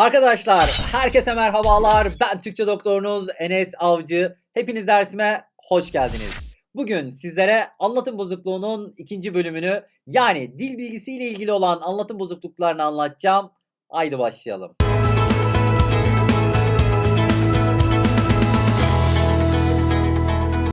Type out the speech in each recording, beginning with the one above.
Arkadaşlar herkese merhabalar. Ben Türkçe doktorunuz Enes Avcı. Hepiniz dersime hoş geldiniz. Bugün sizlere anlatım bozukluğunun ikinci bölümünü yani dil bilgisiyle ilgili olan anlatım bozukluklarını anlatacağım. Haydi başlayalım.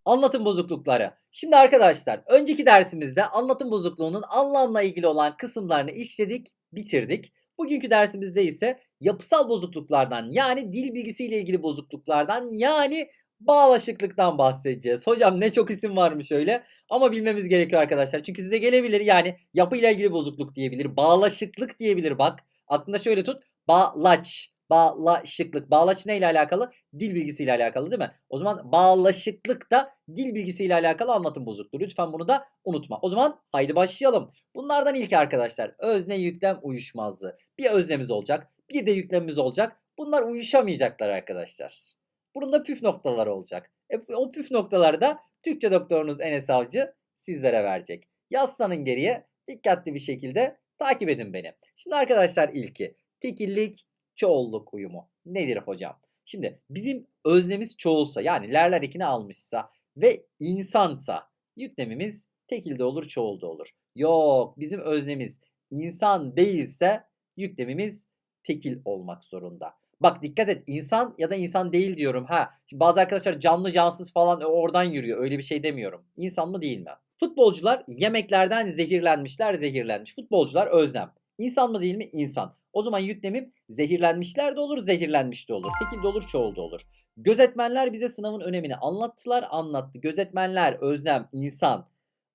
Anlatım bozuklukları. Şimdi arkadaşlar önceki dersimizde anlatım bozukluğunun anlamla ilgili olan kısımlarını işledik, bitirdik. Bugünkü dersimizde ise yapısal bozukluklardan yani dil bilgisiyle ilgili bozukluklardan yani bağlaşıklıktan bahsedeceğiz. Hocam ne çok isim varmış öyle ama bilmemiz gerekiyor arkadaşlar. Çünkü size gelebilir yani yapıyla ilgili bozukluk diyebilir, bağlaşıklık diyebilir bak. Aklında şöyle tut. Bağlaç, bağlaşıklık. Bağlaç ne ile alakalı? Dil bilgisiyle alakalı değil mi? O zaman bağlaşıklık da dil bilgisiyle alakalı anlatım bozukluğu. Lütfen bunu da unutma. O zaman haydi başlayalım. Bunlardan ilki arkadaşlar özne yüklem uyuşmazlığı. Bir öznemiz olacak, bir de yüklemimiz olacak. Bunlar uyuşamayacaklar arkadaşlar. Bunun da püf noktaları olacak. E, o püf noktaları da Türkçe doktorunuz Enes Avcı sizlere verecek. Yazsanın geriye dikkatli bir şekilde takip edin beni. Şimdi arkadaşlar ilki tekillik çoğulluk uyumu. Nedir hocam? Şimdi bizim öznemiz çoğulsa yani lerler ekini almışsa ve insansa yüklemimiz tekilde olur çoğulda olur. Yok bizim öznemiz insan değilse yüklemimiz tekil olmak zorunda. Bak dikkat et insan ya da insan değil diyorum. Ha şimdi bazı arkadaşlar canlı cansız falan oradan yürüyor. Öyle bir şey demiyorum. İnsan mı değil mi? Futbolcular yemeklerden zehirlenmişler zehirlenmiş. Futbolcular öznem. İnsan mı değil mi? İnsan. O zaman yüklemim zehirlenmişler de olur, zehirlenmiş de olur. Tekil de olur, çoğul da olur. Gözetmenler bize sınavın önemini anlattılar, anlattı. Gözetmenler, öznem, insan.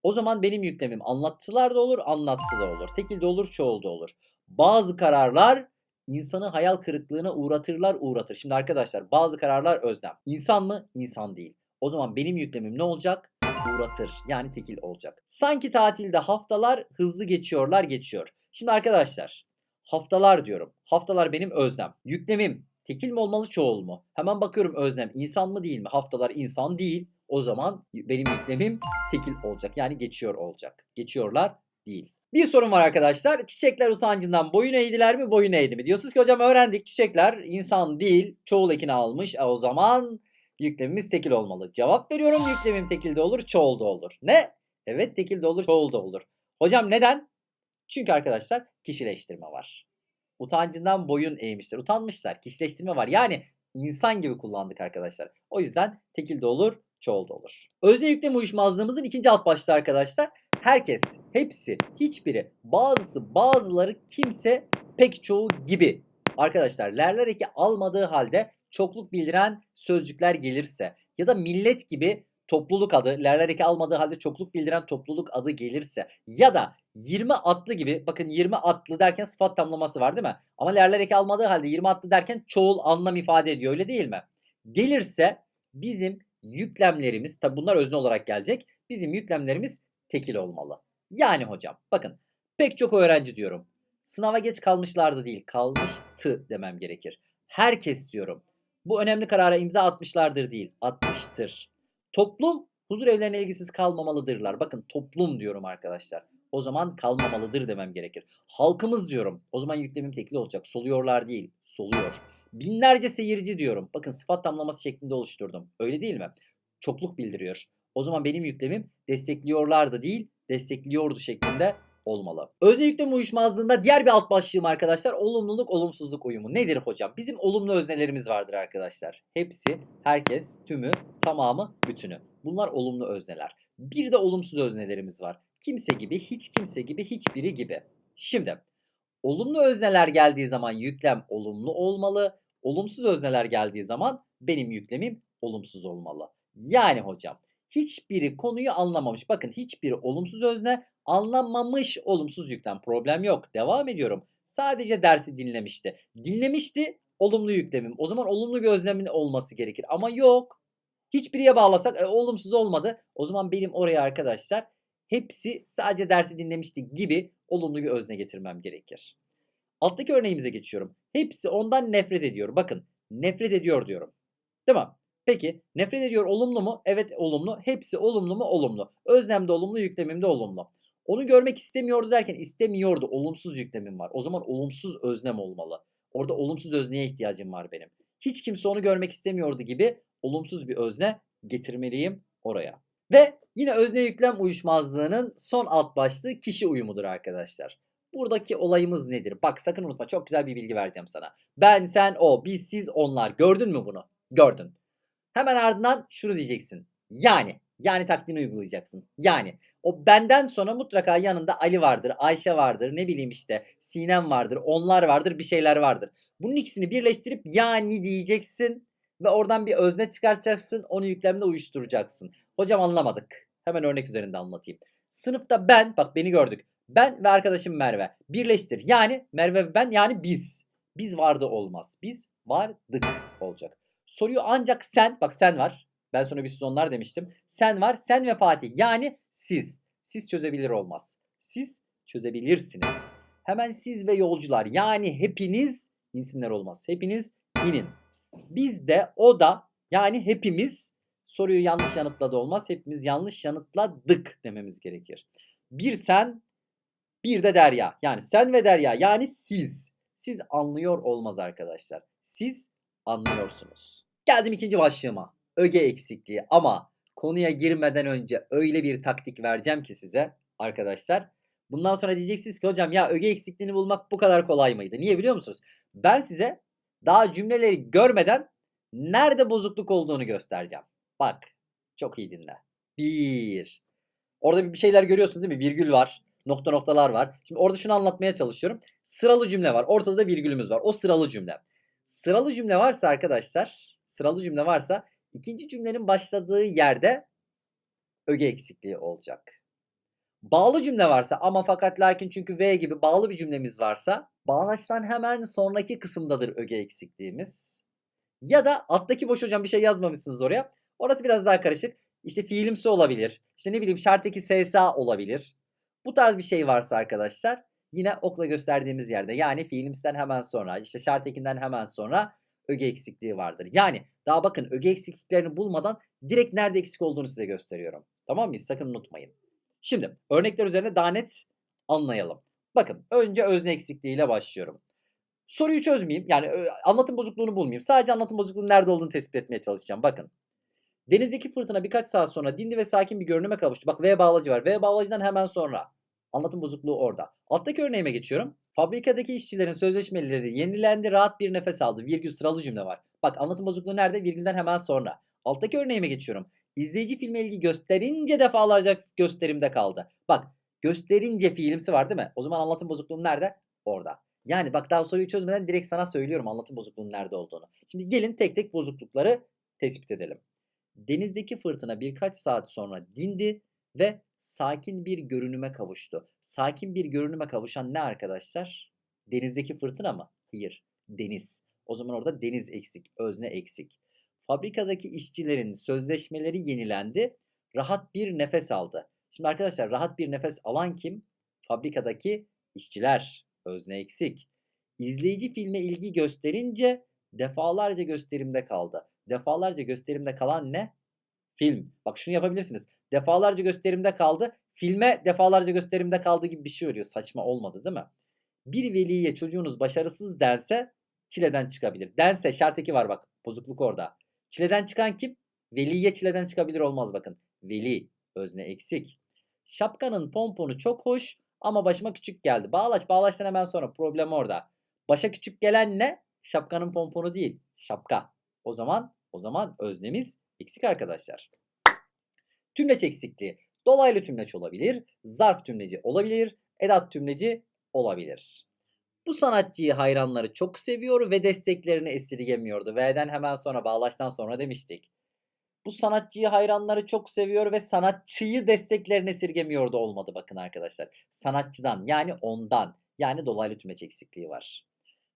O zaman benim yüklemim anlattılar da olur, anlattı da olur. Tekil de olur, çoğul da olur. Bazı kararlar insanı hayal kırıklığına uğratırlar, uğratır. Şimdi arkadaşlar bazı kararlar öznem. İnsan mı? İnsan değil. O zaman benim yüklemim ne olacak? Uğratır. Yani tekil olacak. Sanki tatilde haftalar hızlı geçiyorlar, geçiyor. Şimdi arkadaşlar haftalar diyorum. Haftalar benim öznem. Yüklemim tekil mi olmalı çoğul mu? Hemen bakıyorum öznem insan mı değil mi? Haftalar insan değil. O zaman benim yüklemim tekil olacak. Yani geçiyor olacak. Geçiyorlar değil. Bir sorun var arkadaşlar. Çiçekler utancından boyun eğdiler mi boyun eğdi mi? Diyorsunuz ki hocam öğrendik çiçekler insan değil çoğul ekini almış. E o zaman yüklemimiz tekil olmalı. Cevap veriyorum yüklemim tekil de olur çoğul da olur. Ne? Evet tekil de olur çoğul da olur. Hocam neden? Çünkü arkadaşlar kişileştirme var. Utancından boyun eğmişler. Utanmışlar. Kişileştirme var. Yani insan gibi kullandık arkadaşlar. O yüzden tekil de olur, çoğul da olur. Özne yüklem uyuşmazlığımızın ikinci alt başlığı arkadaşlar. Herkes, hepsi, hiçbiri, bazısı, bazıları, kimse, pek çoğu gibi. Arkadaşlar lerler eki almadığı halde çokluk bildiren sözcükler gelirse ya da millet gibi topluluk adı, lerler eki almadığı halde çokluk bildiren topluluk adı gelirse ya da 20 atlı gibi bakın 20 atlı derken sıfat tamlaması var değil mi? Ama lerler eki almadığı halde 20 atlı derken çoğul anlam ifade ediyor öyle değil mi? Gelirse bizim yüklemlerimiz tabi bunlar özne olarak gelecek. Bizim yüklemlerimiz tekil olmalı. Yani hocam bakın pek çok öğrenci diyorum. Sınava geç kalmışlardı değil kalmıştı demem gerekir. Herkes diyorum. Bu önemli karara imza atmışlardır değil atmıştır. Toplum huzur evlerine ilgisiz kalmamalıdırlar. Bakın toplum diyorum arkadaşlar. O zaman kalmamalıdır demem gerekir. Halkımız diyorum. O zaman yüklemim tekli olacak. Soluyorlar değil. Soluyor. Binlerce seyirci diyorum. Bakın sıfat tamlaması şeklinde oluşturdum. Öyle değil mi? Çokluk bildiriyor. O zaman benim yüklemim destekliyorlardı değil, destekliyordu şeklinde olmalı. Özne yüklem uyuşmazlığında diğer bir alt başlığım arkadaşlar olumluluk olumsuzluk uyumu. Nedir hocam? Bizim olumlu öznelerimiz vardır arkadaşlar. Hepsi, herkes, tümü, tamamı, bütünü. Bunlar olumlu özneler. Bir de olumsuz öznelerimiz var. Kimse gibi, hiç kimse gibi, hiçbiri gibi. Şimdi olumlu özneler geldiği zaman yüklem olumlu olmalı. Olumsuz özneler geldiği zaman benim yüklemim olumsuz olmalı. Yani hocam hiçbiri konuyu anlamamış. Bakın hiçbiri olumsuz özne anlamamış olumsuz yüklem. Problem yok. Devam ediyorum. Sadece dersi dinlemişti. Dinlemişti olumlu yüklemim. O zaman olumlu bir öznemin olması gerekir. Ama yok. Hiçbiriye bağlasak e, olumsuz olmadı. O zaman benim oraya arkadaşlar hepsi sadece dersi dinlemişti gibi olumlu bir özne getirmem gerekir. Alttaki örneğimize geçiyorum. Hepsi ondan nefret ediyor. Bakın nefret ediyor diyorum. Değil mi? Peki nefret ediyor olumlu mu? Evet olumlu. Hepsi olumlu mu? Olumlu. Özlemde olumlu, yüklemimde olumlu. Onu görmek istemiyordu derken istemiyordu. Olumsuz yüklemim var. O zaman olumsuz öznem olmalı. Orada olumsuz özneye ihtiyacım var benim. Hiç kimse onu görmek istemiyordu gibi olumsuz bir özne getirmeliyim oraya. Ve yine özne yüklem uyuşmazlığının son alt başlığı kişi uyumudur arkadaşlar. Buradaki olayımız nedir? Bak sakın unutma çok güzel bir bilgi vereceğim sana. Ben, sen, o, biz, siz, onlar. Gördün mü bunu? Gördün. Hemen ardından şunu diyeceksin. Yani. Yani taktiğini uygulayacaksın. Yani. O benden sonra mutlaka yanında Ali vardır, Ayşe vardır, ne bileyim işte Sinem vardır, onlar vardır, bir şeyler vardır. Bunun ikisini birleştirip yani diyeceksin ve oradan bir özne çıkartacaksın, onu yüklemle uyuşturacaksın. Hocam anlamadık. Hemen örnek üzerinde anlatayım. Sınıfta ben, bak beni gördük. Ben ve arkadaşım Merve. Birleştir. Yani Merve ve ben yani biz. Biz vardı olmaz. Biz vardık olacak. Soruyu ancak sen, bak sen var. Ben sonra bir siz onlar demiştim. Sen var, sen ve Fatih. Yani siz. Siz çözebilir olmaz. Siz çözebilirsiniz. Hemen siz ve yolcular. Yani hepiniz insinler olmaz. Hepiniz inin. Biz de o da yani hepimiz soruyu yanlış yanıtladı olmaz. Hepimiz yanlış yanıtladık dememiz gerekir. Bir sen, bir de Derya. Yani sen ve Derya yani siz. Siz anlıyor olmaz arkadaşlar. Siz anlıyorsunuz. Geldim ikinci başlığıma. Öge eksikliği ama konuya girmeden önce öyle bir taktik vereceğim ki size arkadaşlar. Bundan sonra diyeceksiniz ki hocam ya öge eksikliğini bulmak bu kadar kolay mıydı? Niye biliyor musunuz? Ben size daha cümleleri görmeden nerede bozukluk olduğunu göstereceğim. Bak çok iyi dinle. Bir. Orada bir şeyler görüyorsunuz değil mi? Virgül var. Nokta noktalar var. Şimdi orada şunu anlatmaya çalışıyorum. Sıralı cümle var. Ortada da virgülümüz var. O sıralı cümle. Sıralı cümle varsa arkadaşlar, sıralı cümle varsa ikinci cümlenin başladığı yerde öge eksikliği olacak. Bağlı cümle varsa ama fakat lakin çünkü V gibi bağlı bir cümlemiz varsa bağlaçtan hemen sonraki kısımdadır öge eksikliğimiz. Ya da alttaki boş hocam bir şey yazmamışsınız oraya. Orası biraz daha karışık. İşte fiilimsi olabilir. İşte ne bileyim şarttaki SSA olabilir. Bu tarz bir şey varsa arkadaşlar yine okla gösterdiğimiz yerde yani fiilimsiden hemen sonra işte şartekinden hemen sonra öge eksikliği vardır. Yani daha bakın öge eksikliklerini bulmadan direkt nerede eksik olduğunu size gösteriyorum. Tamam mı? Sakın unutmayın. Şimdi örnekler üzerine daha net anlayalım. Bakın önce özne eksikliğiyle başlıyorum. Soruyu çözmeyeyim. Yani anlatım bozukluğunu bulmayayım. Sadece anlatım bozukluğunun nerede olduğunu tespit etmeye çalışacağım. Bakın. Denizdeki fırtına birkaç saat sonra dindi ve sakin bir görünüme kavuştu. Bak V bağlacı var. V bağlacıdan hemen sonra. Anlatım bozukluğu orada. Alttaki örneğime geçiyorum. Fabrikadaki işçilerin sözleşmeleri yenilendi, rahat bir nefes aldı. Virgül sıralı cümle var. Bak anlatım bozukluğu nerede? Virgülden hemen sonra. Alttaki örneğime geçiyorum. İzleyici filme ilgi gösterince defalarca gösterimde kaldı. Bak gösterince fiilimsi var değil mi? O zaman anlatım bozukluğum nerede? Orada. Yani bak daha soruyu çözmeden direkt sana söylüyorum anlatım bozukluğunun nerede olduğunu. Şimdi gelin tek tek bozuklukları tespit edelim. Denizdeki fırtına birkaç saat sonra dindi ve sakin bir görünüme kavuştu. Sakin bir görünüme kavuşan ne arkadaşlar? Denizdeki fırtına mı? Hayır. Deniz. O zaman orada deniz eksik, özne eksik. Fabrikadaki işçilerin sözleşmeleri yenilendi. Rahat bir nefes aldı. Şimdi arkadaşlar rahat bir nefes alan kim? Fabrikadaki işçiler. Özne eksik. İzleyici filme ilgi gösterince defalarca gösterimde kaldı. Defalarca gösterimde kalan ne? Film. Bak şunu yapabilirsiniz. Defalarca gösterimde kaldı. Filme defalarca gösterimde kaldı gibi bir şey oluyor. Saçma olmadı değil mi? Bir veliye çocuğunuz başarısız dense çileden çıkabilir. Dense şarteki var bak. Bozukluk orada. Çileden çıkan kim? Veliye çileden çıkabilir olmaz bakın. Veli. Özne eksik. Şapkanın pomponu çok hoş ama başıma küçük geldi. Bağlaç bağlaçtan hemen sonra problem orada. Başa küçük gelen ne? Şapkanın pomponu değil. Şapka. O zaman o zaman öznemiz eksik arkadaşlar. Tümleç eksikliği. Dolaylı tümleç olabilir, zarf tümleci olabilir, edat tümleci olabilir. Bu sanatçıyı hayranları çok seviyor ve desteklerini esirgemiyordu. V'den hemen sonra bağlaçtan sonra demiştik. Bu sanatçıyı hayranları çok seviyor ve sanatçıyı desteklerini esirgemiyordu olmadı bakın arkadaşlar. Sanatçıdan yani ondan yani dolaylı tümeç eksikliği var.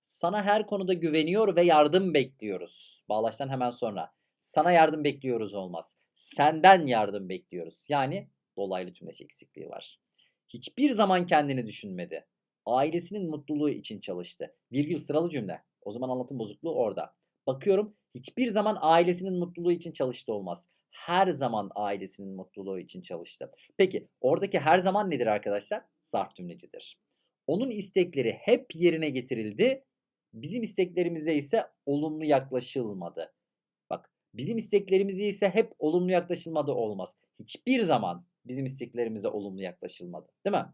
Sana her konuda güveniyor ve yardım bekliyoruz. Bağlaçtan hemen sonra. Sana yardım bekliyoruz olmaz. Senden yardım bekliyoruz. Yani dolaylı tümleç eksikliği var. Hiçbir zaman kendini düşünmedi. Ailesinin mutluluğu için çalıştı. Virgül sıralı cümle. O zaman anlatım bozukluğu orada. Bakıyorum hiçbir zaman ailesinin mutluluğu için çalıştı olmaz. Her zaman ailesinin mutluluğu için çalıştı. Peki oradaki her zaman nedir arkadaşlar? Zarf cümlecidir. Onun istekleri hep yerine getirildi Bizim isteklerimize ise olumlu yaklaşılmadı. Bizim isteklerimize ise hep olumlu yaklaşılmadı olmaz. Hiçbir zaman bizim isteklerimize olumlu yaklaşılmadı. Değil mi?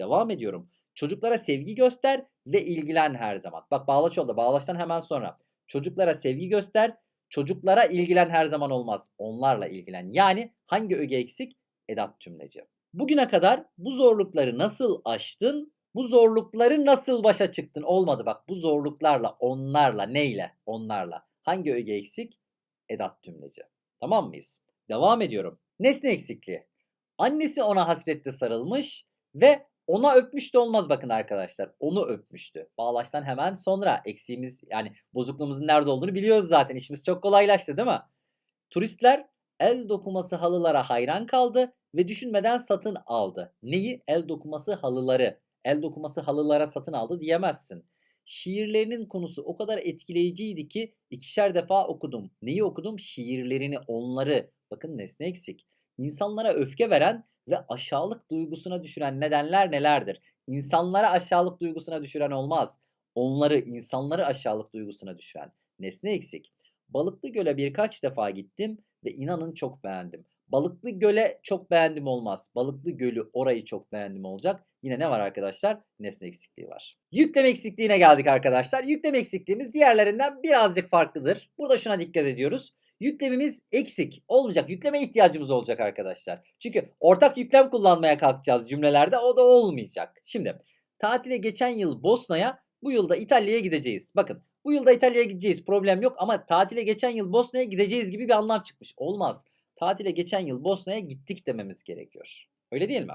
Devam ediyorum. Çocuklara sevgi göster ve ilgilen her zaman. Bak bağlaç oldu. Bağlaçtan hemen sonra. Çocuklara sevgi göster. Çocuklara ilgilen her zaman olmaz. Onlarla ilgilen. Yani hangi öge eksik? Edat tümleci. Bugüne kadar bu zorlukları nasıl aştın? Bu zorlukları nasıl başa çıktın? Olmadı bak bu zorluklarla, onlarla, neyle? Onlarla. Hangi öge eksik? Edat tümleci. Tamam mıyız? Devam ediyorum. Nesne eksikliği. Annesi ona hasretle sarılmış ve ona öpmüş de olmaz bakın arkadaşlar. Onu öpmüştü. Bağlaçtan hemen sonra eksiğimiz yani bozukluğumuzun nerede olduğunu biliyoruz zaten. İşimiz çok kolaylaştı değil mi? Turistler el dokuması halılara hayran kaldı ve düşünmeden satın aldı. Neyi? El dokuması halıları. El dokuması halılara satın aldı diyemezsin. Şiirlerinin konusu o kadar etkileyiciydi ki ikişer defa okudum. Neyi okudum? Şiirlerini, onları. Bakın nesne eksik. İnsanlara öfke veren ve aşağılık duygusuna düşüren nedenler nelerdir? İnsanlara aşağılık duygusuna düşüren olmaz. Onları, insanları aşağılık duygusuna düşüren. Nesne eksik. Balıklı Göl'e birkaç defa gittim ve inanın çok beğendim. Balıklı Göl'e çok beğendim olmaz. Balıklı Göl'ü orayı çok beğendim olacak. Yine ne var arkadaşlar? Nesne eksikliği var. Yükleme eksikliğine geldik arkadaşlar. Yükleme eksikliğimiz diğerlerinden birazcık farklıdır. Burada şuna dikkat ediyoruz. Yüklemimiz eksik olmayacak. Yükleme ihtiyacımız olacak arkadaşlar. Çünkü ortak yüklem kullanmaya kalkacağız cümlelerde. O da olmayacak. Şimdi tatile geçen yıl Bosna'ya bu yılda İtalya'ya gideceğiz. Bakın bu yılda İtalya'ya gideceğiz problem yok ama tatile geçen yıl Bosna'ya gideceğiz gibi bir anlam çıkmış. Olmaz. Tatile geçen yıl Bosna'ya gittik dememiz gerekiyor. Öyle değil mi?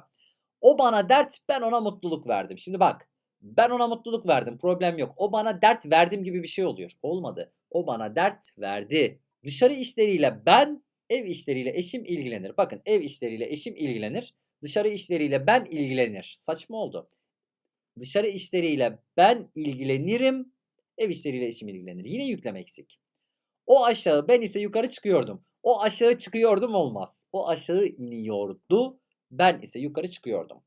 O bana dert ben ona mutluluk verdim. Şimdi bak ben ona mutluluk verdim problem yok. O bana dert verdim gibi bir şey oluyor. Olmadı. O bana dert verdi. Dışarı işleriyle ben, ev işleriyle eşim ilgilenir. Bakın ev işleriyle eşim ilgilenir. Dışarı işleriyle ben ilgilenir. Saçma oldu. Dışarı işleriyle ben ilgilenirim. Ev işleriyle eşim ilgilenir. Yine yüklem eksik. O aşağı ben ise yukarı çıkıyordum. O aşağı çıkıyordum olmaz. O aşağı iniyordu. Ben ise yukarı çıkıyordum.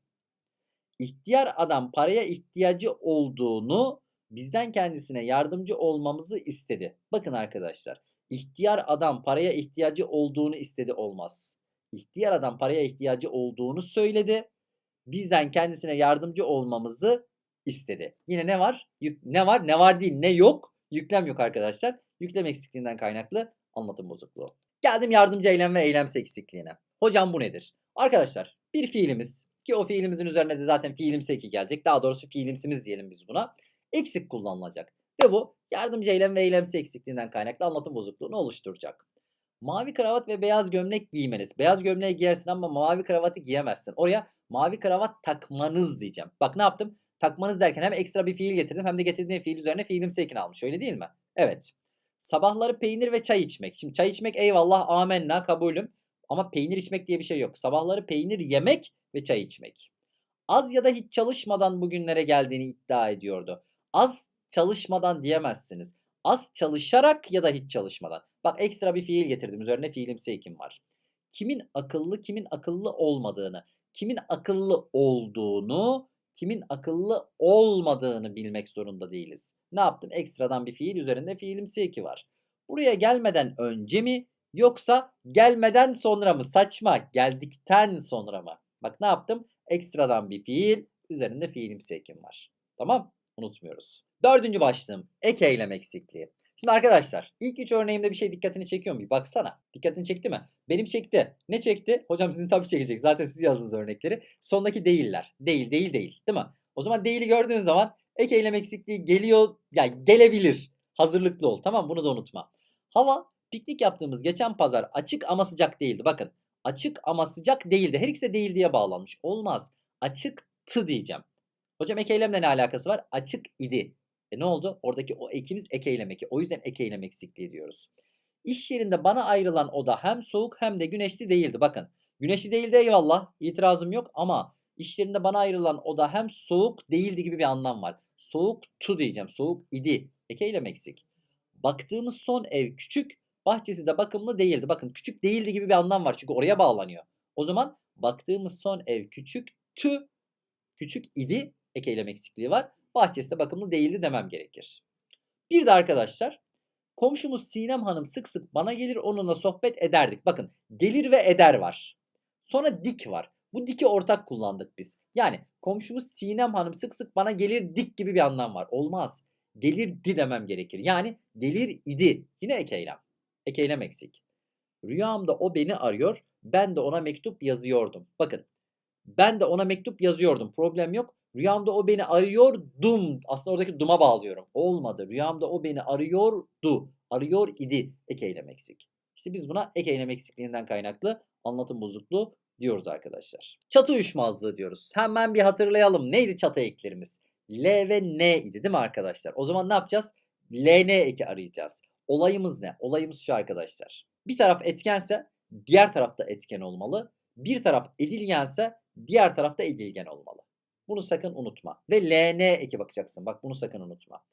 İhtiyar adam paraya ihtiyacı olduğunu bizden kendisine yardımcı olmamızı istedi. Bakın arkadaşlar. İhtiyar adam paraya ihtiyacı olduğunu istedi olmaz. İhtiyar adam paraya ihtiyacı olduğunu söyledi. Bizden kendisine yardımcı olmamızı istedi. Yine ne var? Yük, ne var? Ne var değil. Ne yok? Yüklem yok arkadaşlar. Yüklem eksikliğinden kaynaklı anlatım bozukluğu. Geldim yardımcı eylem ve eylemsi eksikliğine. Hocam bu nedir? Arkadaşlar bir fiilimiz ki o fiilimizin üzerine de zaten fiilimsi eki gelecek. Daha doğrusu fiilimsimiz diyelim biz buna. Eksik kullanılacak. Ve bu yardımcı eylem ve eylemsi eksikliğinden kaynaklı anlatım bozukluğunu oluşturacak. Mavi kravat ve beyaz gömlek giymeniz. Beyaz gömleği giyersin ama mavi kravatı giyemezsin. Oraya mavi kravat takmanız diyeceğim. Bak ne yaptım? Takmanız derken hem ekstra bir fiil getirdim hem de getirdiğim fiil üzerine fiilimsi ekini almış. Öyle değil mi? Evet. Sabahları peynir ve çay içmek. Şimdi çay içmek eyvallah amenna kabulüm. Ama peynir içmek diye bir şey yok. Sabahları peynir yemek ve çay içmek. Az ya da hiç çalışmadan bugünlere geldiğini iddia ediyordu. Az çalışmadan diyemezsiniz. Az çalışarak ya da hiç çalışmadan. Bak ekstra bir fiil getirdim. Üzerine fiilimsi ekim var. Kimin akıllı kimin akıllı olmadığını, kimin akıllı olduğunu, kimin akıllı olmadığını bilmek zorunda değiliz. Ne yaptım? Ekstradan bir fiil üzerinde fiilimsi eki var. Buraya gelmeden önce mi yoksa gelmeden sonra mı? Saçma. Geldikten sonra mı? Bak ne yaptım? Ekstradan bir fiil üzerinde fiilimsi ekim var. Tamam? Unutmuyoruz. Dördüncü başlığım ek eylem eksikliği. Şimdi arkadaşlar ilk üç örneğimde bir şey dikkatini çekiyor mu? Bir baksana. Dikkatini çekti mi? Benim çekti. Ne çekti? Hocam sizin tabii çekecek. Zaten siz yazdınız örnekleri. Sondaki değiller. Değil, değil, değil. Değil mi? O zaman değili gördüğün zaman ek eylem eksikliği geliyor. Yani gelebilir. Hazırlıklı ol. Tamam Bunu da unutma. Hava piknik yaptığımız geçen pazar açık ama sıcak değildi. Bakın açık ama sıcak değildi. Her ikisi de değil diye bağlanmış. Olmaz. Açıktı diyeceğim. Hocam ek eylemle ne alakası var? Açık idi. E ne oldu? Oradaki o ekimiz ek eylem eki. O yüzden ek eylem eksikliği diyoruz. İş yerinde bana ayrılan oda hem soğuk hem de güneşli değildi. Bakın güneşli değildi eyvallah itirazım yok ama iş yerinde bana ayrılan oda hem soğuk değildi gibi bir anlam var. Soğuktu diyeceğim. Soğuk idi. Ek eylem eksik. Baktığımız son ev küçük. Bahçesi de bakımlı değildi. Bakın küçük değildi gibi bir anlam var. Çünkü oraya bağlanıyor. O zaman baktığımız son ev küçüktü. Küçük idi. Ek eylem eksikliği var bahçesi de bakımlı değildi demem gerekir. Bir de arkadaşlar komşumuz Sinem Hanım sık sık bana gelir onunla sohbet ederdik. Bakın gelir ve eder var. Sonra dik var. Bu diki ortak kullandık biz. Yani komşumuz Sinem Hanım sık sık bana gelir dik gibi bir anlam var. Olmaz. Gelirdi demem gerekir. Yani gelir idi. Yine ek eylem. Ek eylem eksik. Rüyamda o beni arıyor. Ben de ona mektup yazıyordum. Bakın. Ben de ona mektup yazıyordum. Problem yok. Rüyamda o beni arıyordum. Aslında oradaki duma bağlıyorum. Olmadı. Rüyamda o beni arıyordu. Arıyor idi. Ek eylem eksik. İşte biz buna ek eylem eksikliğinden kaynaklı anlatım bozukluğu diyoruz arkadaşlar. Çatı uyuşmazlığı diyoruz. Hemen bir hatırlayalım. Neydi çatı eklerimiz? L ve N idi değil mi arkadaşlar? O zaman ne yapacağız? LN eki arayacağız. Olayımız ne? Olayımız şu arkadaşlar. Bir taraf etkense diğer tarafta etken olmalı. Bir taraf edilgense diğer tarafta edilgen olmalı. Bunu sakın unutma. Ve LN eki bakacaksın. Bak bunu sakın unutma.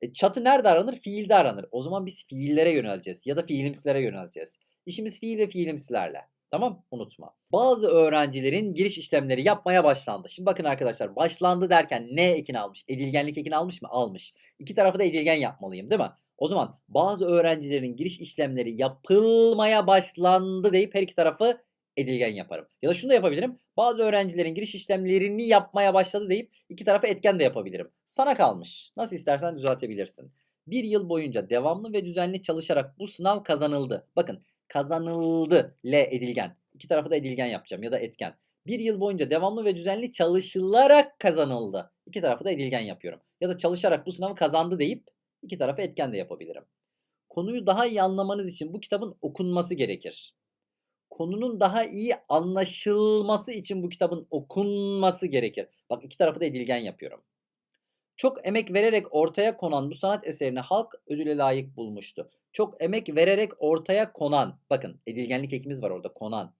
E, çatı nerede aranır? Fiilde aranır. O zaman biz fiillere yöneleceğiz ya da fiilimsilere yöneleceğiz. İşimiz fiil ve fiilimsilerle. Tamam unutma. Bazı öğrencilerin giriş işlemleri yapmaya başlandı. Şimdi bakın arkadaşlar başlandı derken ne ekini almış? Edilgenlik ekini almış mı? Almış. İki tarafı da edilgen yapmalıyım değil mi? O zaman bazı öğrencilerin giriş işlemleri yapılmaya başlandı deyip her iki tarafı edilgen yaparım. Ya da şunu da yapabilirim. Bazı öğrencilerin giriş işlemlerini yapmaya başladı deyip iki tarafı etken de yapabilirim. Sana kalmış. Nasıl istersen düzeltebilirsin. Bir yıl boyunca devamlı ve düzenli çalışarak bu sınav kazanıldı. Bakın kazanıldı L edilgen. İki tarafı da edilgen yapacağım ya da etken. Bir yıl boyunca devamlı ve düzenli çalışılarak kazanıldı. İki tarafı da edilgen yapıyorum. Ya da çalışarak bu sınavı kazandı deyip iki tarafı etken de yapabilirim. Konuyu daha iyi anlamanız için bu kitabın okunması gerekir. Konunun daha iyi anlaşılması için bu kitabın okunması gerekir. Bak iki tarafı da edilgen yapıyorum. Çok emek vererek ortaya konan bu sanat eserini halk ödüle layık bulmuştu. Çok emek vererek ortaya konan. Bakın edilgenlik ekimiz var orada konan.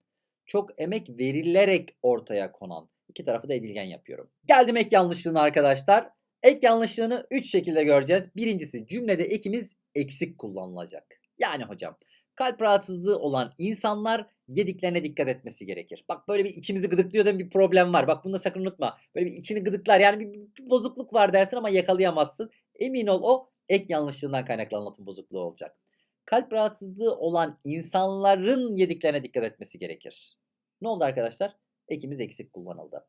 Çok emek verilerek ortaya konan. İki tarafı da edilgen yapıyorum. Geldim ek yanlışlığına arkadaşlar. Ek yanlışlığını 3 şekilde göreceğiz. Birincisi cümlede ekimiz eksik kullanılacak. Yani hocam kalp rahatsızlığı olan insanlar yediklerine dikkat etmesi gerekir. Bak böyle bir içimizi gıdıklıyor da bir problem var. Bak bunu da sakın unutma. Böyle bir içini gıdıklar yani bir, bir bozukluk var dersin ama yakalayamazsın. Emin ol o ek yanlışlığından kaynaklı anlatım bozukluğu olacak. Kalp rahatsızlığı olan insanların yediklerine dikkat etmesi gerekir. Ne oldu arkadaşlar? Ekimiz eksik kullanıldı.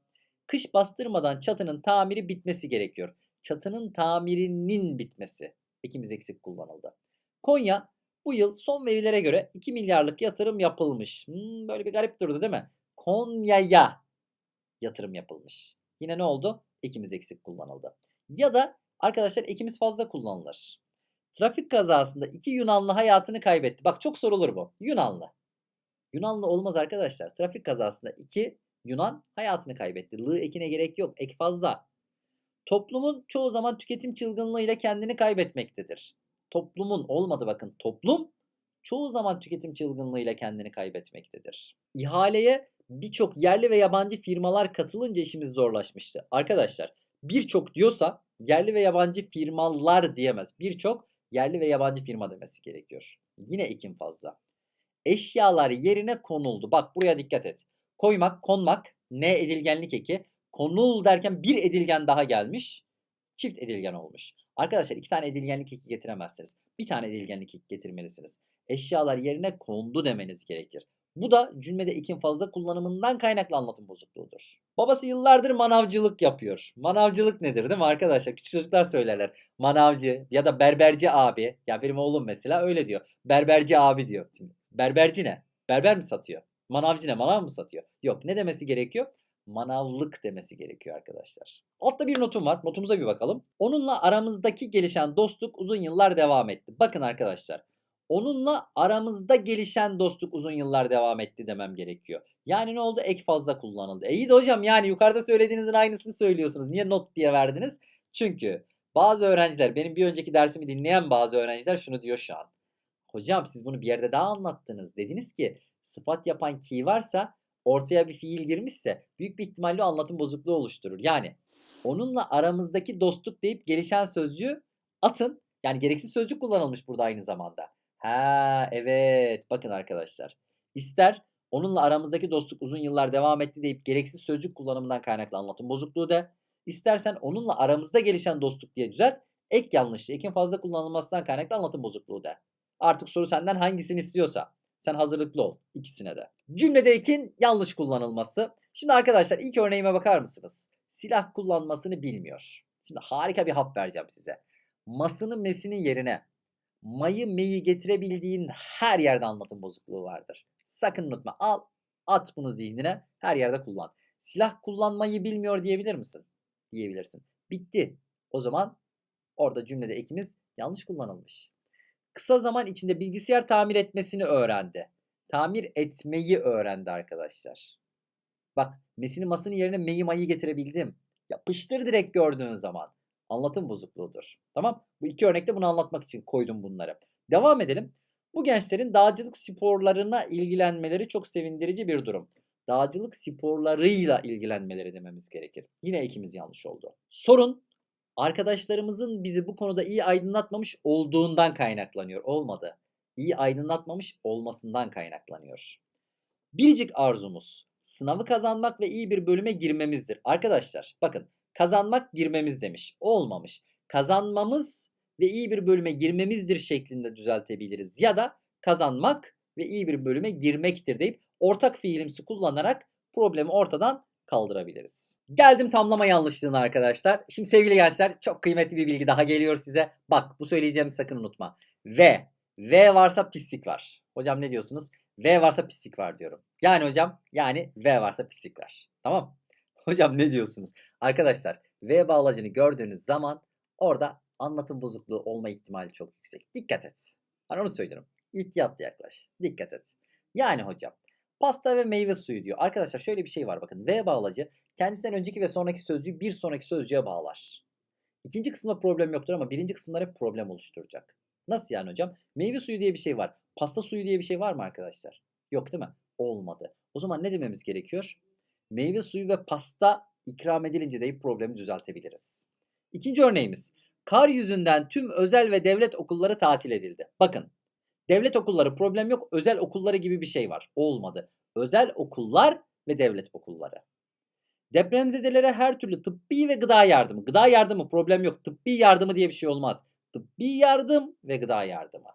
Kış bastırmadan çatının tamiri bitmesi gerekiyor. Çatının tamirinin bitmesi. Ekimiz eksik kullanıldı. Konya bu yıl son verilere göre 2 milyarlık yatırım yapılmış. Hmm, böyle bir garip durdu değil mi? Konya'ya yatırım yapılmış. Yine ne oldu? Ekimiz eksik kullanıldı. Ya da arkadaşlar ekimiz fazla kullanılır. Trafik kazasında iki Yunanlı hayatını kaybetti. Bak çok sorulur bu. Yunanlı. Yunanlı olmaz arkadaşlar. Trafik kazasında iki Yunan hayatını kaybetti. Lı ekine gerek yok. Ek fazla. Toplumun çoğu zaman tüketim çılgınlığıyla kendini kaybetmektedir. Toplumun olmadı bakın toplum çoğu zaman tüketim çılgınlığıyla kendini kaybetmektedir. İhaleye birçok yerli ve yabancı firmalar katılınca işimiz zorlaşmıştı. Arkadaşlar birçok diyorsa yerli ve yabancı firmalar diyemez. Birçok yerli ve yabancı firma demesi gerekiyor. Yine ekim fazla. Eşyalar yerine konuldu. Bak buraya dikkat et. Koymak, konmak, ne edilgenlik eki. Konul derken bir edilgen daha gelmiş. Çift edilgen olmuş. Arkadaşlar iki tane edilgenlik eki getiremezsiniz. Bir tane edilgenlik eki getirmelisiniz. Eşyalar yerine kondu demeniz gerekir. Bu da cümlede ekin fazla kullanımından kaynaklı anlatım bozukluğudur. Babası yıllardır manavcılık yapıyor. Manavcılık nedir değil mi arkadaşlar? Küçük çocuklar söylerler. Manavcı ya da berberci abi. Ya benim oğlum mesela öyle diyor. Berberci abi diyor. Berberci ne? Berber mi satıyor? Manavcı ne? Manav mı satıyor? Yok ne demesi gerekiyor? manavlık demesi gerekiyor arkadaşlar. Altta bir notum var. Notumuza bir bakalım. Onunla aramızdaki gelişen dostluk uzun yıllar devam etti. Bakın arkadaşlar. Onunla aramızda gelişen dostluk uzun yıllar devam etti demem gerekiyor. Yani ne oldu? Ek fazla kullanıldı. E iyi de hocam yani yukarıda söylediğinizin aynısını söylüyorsunuz. Niye not diye verdiniz? Çünkü bazı öğrenciler benim bir önceki dersimi dinleyen bazı öğrenciler şunu diyor şu an. Hocam siz bunu bir yerde daha anlattınız. Dediniz ki sıfat yapan ki varsa ortaya bir fiil girmişse büyük bir ihtimalle anlatım bozukluğu oluşturur. Yani onunla aramızdaki dostluk deyip gelişen sözcüğü atın. Yani gereksiz sözcük kullanılmış burada aynı zamanda. Ha evet bakın arkadaşlar. İster onunla aramızdaki dostluk uzun yıllar devam etti deyip gereksiz sözcük kullanımından kaynaklı anlatım bozukluğu de. İstersen onunla aramızda gelişen dostluk diye düzelt. Ek yanlışlığı, ekin fazla kullanılmasından kaynaklı anlatım bozukluğu de. Artık soru senden hangisini istiyorsa. Sen hazırlıklı ol ikisine de. Cümlede ekin yanlış kullanılması. Şimdi arkadaşlar ilk örneğime bakar mısınız? Silah kullanmasını bilmiyor. Şimdi harika bir hap vereceğim size. Masını mesinin yerine mayı meyi getirebildiğin her yerde anlatım bozukluğu vardır. Sakın unutma. Al, at bunu zihnine, her yerde kullan. Silah kullanmayı bilmiyor diyebilir misin? Diyebilirsin. Bitti. O zaman orada cümlede ekimiz yanlış kullanılmış. Kısa zaman içinde bilgisayar tamir etmesini öğrendi. Tamir etmeyi öğrendi arkadaşlar. Bak mesini masının yerine meyi mayı getirebildim. Yapıştır direkt gördüğün zaman. Anlatım bozukluğudur. Tamam? Bu iki örnekte bunu anlatmak için koydum bunları. Devam edelim. Bu gençlerin dağcılık sporlarına ilgilenmeleri çok sevindirici bir durum. Dağcılık sporlarıyla ilgilenmeleri dememiz gerekir. Yine ekimiz yanlış oldu. Sorun arkadaşlarımızın bizi bu konuda iyi aydınlatmamış olduğundan kaynaklanıyor. Olmadı. İyi aydınlatmamış olmasından kaynaklanıyor. Biricik arzumuz sınavı kazanmak ve iyi bir bölüme girmemizdir. Arkadaşlar bakın kazanmak girmemiz demiş. Olmamış. Kazanmamız ve iyi bir bölüme girmemizdir şeklinde düzeltebiliriz. Ya da kazanmak ve iyi bir bölüme girmektir deyip ortak fiilimsi kullanarak problemi ortadan kaldırabiliriz. Geldim tamlama yanlışlığına arkadaşlar. Şimdi sevgili gençler çok kıymetli bir bilgi daha geliyor size. Bak bu söyleyeceğimi sakın unutma. V. V varsa pislik var. Hocam ne diyorsunuz? V varsa pislik var diyorum. Yani hocam yani V varsa pislik var. Tamam. Hocam ne diyorsunuz? Arkadaşlar V bağlacını gördüğünüz zaman orada anlatım bozukluğu olma ihtimali çok yüksek. Dikkat et. Hani onu söylüyorum. İhtiyatlı yaklaş. Dikkat et. Yani hocam pasta ve meyve suyu diyor. Arkadaşlar şöyle bir şey var bakın. V bağlacı kendisinden önceki ve sonraki sözcüğü bir sonraki sözcüğe bağlar. İkinci kısımda problem yoktur ama birinci kısımlar hep problem oluşturacak. Nasıl yani hocam? Meyve suyu diye bir şey var. Pasta suyu diye bir şey var mı arkadaşlar? Yok değil mi? Olmadı. O zaman ne dememiz gerekiyor? Meyve suyu ve pasta ikram edilince deyip problemi düzeltebiliriz. İkinci örneğimiz. Kar yüzünden tüm özel ve devlet okulları tatil edildi. Bakın. Devlet okulları problem yok. Özel okulları gibi bir şey var. Olmadı. Özel okullar ve devlet okulları. Depremzedelere her türlü tıbbi ve gıda yardımı. Gıda yardımı problem yok. Tıbbi yardımı diye bir şey olmaz. Tıbbi yardım ve gıda yardımı.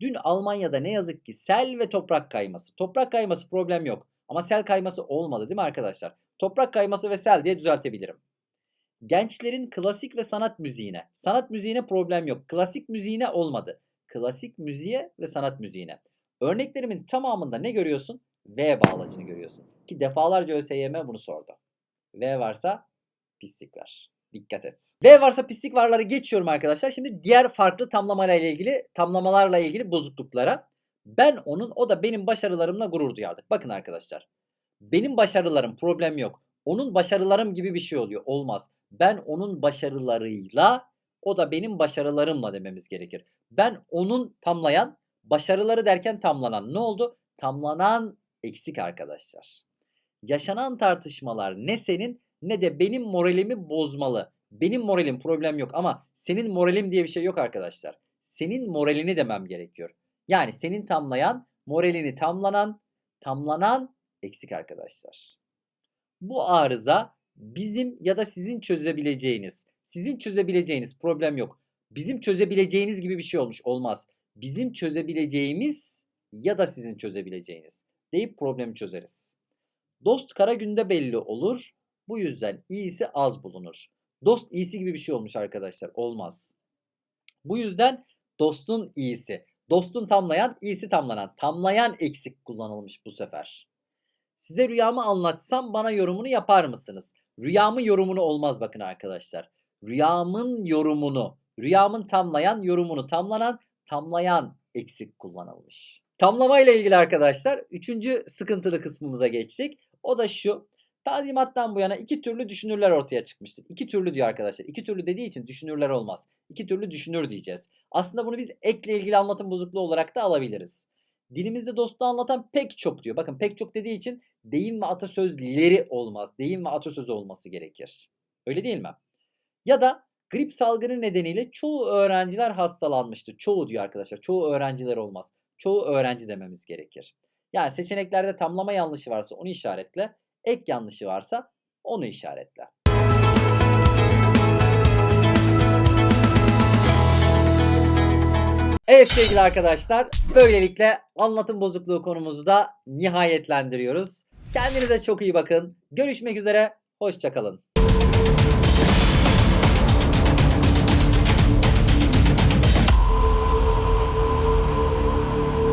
Dün Almanya'da ne yazık ki sel ve toprak kayması. Toprak kayması problem yok. Ama sel kayması olmadı değil mi arkadaşlar? Toprak kayması ve sel diye düzeltebilirim. Gençlerin klasik ve sanat müziğine. Sanat müziğine problem yok. Klasik müziğine olmadı. Klasik müziğe ve sanat müziğine. Örneklerimin tamamında ne görüyorsun? V bağlacını görüyorsun. Ki defalarca ÖSYM bunu sordu. V varsa pislik var. Dikkat et. V varsa pislik varları geçiyorum arkadaşlar. Şimdi diğer farklı tamlamalarla ilgili tamlamalarla ilgili bozukluklara. Ben onun o da benim başarılarımla gurur duyardık. Bakın arkadaşlar. Benim başarılarım problem yok. Onun başarılarım gibi bir şey oluyor. Olmaz. Ben onun başarılarıyla o da benim başarılarımla dememiz gerekir. Ben onun tamlayan başarıları derken tamlanan ne oldu? Tamlanan eksik arkadaşlar. Yaşanan tartışmalar ne senin ne de benim moralimi bozmalı. Benim moralim problem yok ama senin moralim diye bir şey yok arkadaşlar. Senin moralini demem gerekiyor. Yani senin tamlayan, moralini tamlanan, tamlanan eksik arkadaşlar. Bu arıza bizim ya da sizin çözebileceğiniz, sizin çözebileceğiniz problem yok. Bizim çözebileceğiniz gibi bir şey olmuş olmaz. Bizim çözebileceğimiz ya da sizin çözebileceğiniz deyip problemi çözeriz. Dost kara günde belli olur. Bu yüzden iyisi az bulunur. Dost iyisi gibi bir şey olmuş arkadaşlar. Olmaz. Bu yüzden dostun iyisi. Dostun tamlayan, iyisi tamlanan. Tamlayan eksik kullanılmış bu sefer. Size rüyamı anlatsam bana yorumunu yapar mısınız? Rüyamın yorumunu olmaz bakın arkadaşlar. Rüyamın yorumunu, rüyamın tamlayan, yorumunu tamlanan, tamlayan eksik kullanılmış. Tamlama ile ilgili arkadaşlar üçüncü sıkıntılı kısmımıza geçtik. O da şu. Tanzimattan bu yana iki türlü düşünürler ortaya çıkmıştır. İki türlü diyor arkadaşlar. İki türlü dediği için düşünürler olmaz. İki türlü düşünür diyeceğiz. Aslında bunu biz ekle ilgili anlatım bozukluğu olarak da alabiliriz. Dilimizde dostluğu anlatan pek çok diyor. Bakın pek çok dediği için deyim ve atasözleri olmaz. Deyim ve atasözü olması gerekir. Öyle değil mi? Ya da grip salgını nedeniyle çoğu öğrenciler hastalanmıştı. Çoğu diyor arkadaşlar. Çoğu öğrenciler olmaz. Çoğu öğrenci dememiz gerekir. Yani seçeneklerde tamlama yanlışı varsa onu işaretle. Ek yanlışı varsa onu işaretle. Evet sevgili arkadaşlar, böylelikle anlatım bozukluğu konumuzu da nihayetlendiriyoruz. Kendinize çok iyi bakın. Görüşmek üzere, hoşçakalın.